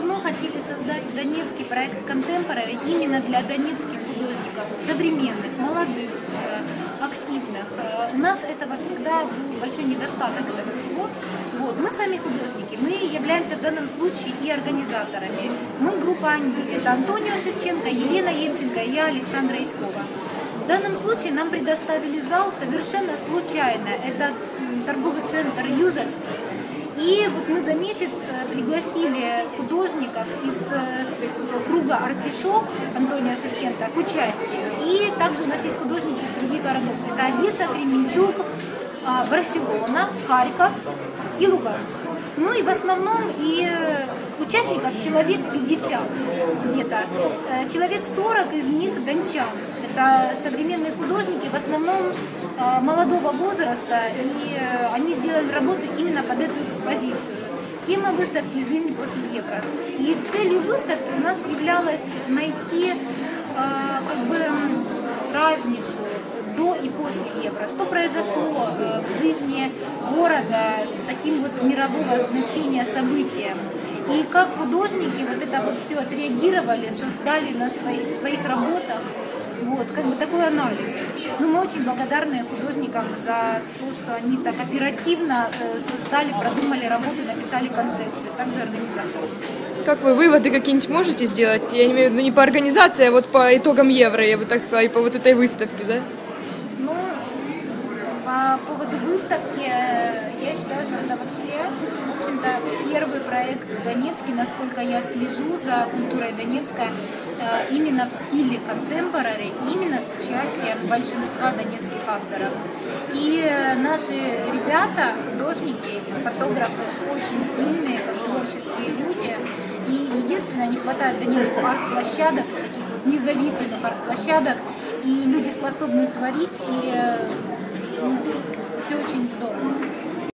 давно хотели создать Донецкий проект Contemporary именно для донецких художников, современных, молодых, э, активных. Э, у нас этого всегда был большой недостаток этого всего. Вот. Мы сами художники, мы являемся в данном случае и организаторами. Мы группа «Они». Это Антонио Шевченко, Елена Емченко и я, Александра Искова. В данном случае нам предоставили зал совершенно случайно. Это торговый центр Юзерский. И вот мы за месяц э, пригласили художников из э, круга «Артишок» Антония Шевченко к участию. И также у нас есть художники из других городов. Это Одесса, Кременчуг, а, Барселона, Харьков и Луганск. Ну и в основном и э, участников человек 50 где-то. Э, Человек 40 из них дончан. Это современные художники, в основном э, молодого возраста, и они сделали работы именно под эту экспозицию. Тема выставки «Жизнь после евро». И целью выставки у нас являлось найти как бы разницу до и после евро. Что произошло э, в жизни города с таким вот мирового значения событием? И как художники вот это вот все отреагировали, создали на своих, своих работах вот, как бы такой анализ. Ну, мы очень благодарны художникам за то, что они так оперативно э, создали, продумали работы, написали концепции, также организаторы. Как вы выводы какие-нибудь можете сделать? Я имею в виду не по организации, а вот по итогам евро, я бы так сказала, и по вот этой выставке, да? По поводу выставки, э, я считаю, что это вообще, в общем-то, первый проект в Донецке, насколько я слежу за культурой Донецка, э, именно в стиле contemporary, именно с участием большинства донецких авторов. И э, наши ребята, художники, фотографы очень сильные, как творческие люди. И единственное, не хватает Донецку арт-площадок, таких вот независимых арт-площадок, и люди способны творить, и все очень здорово.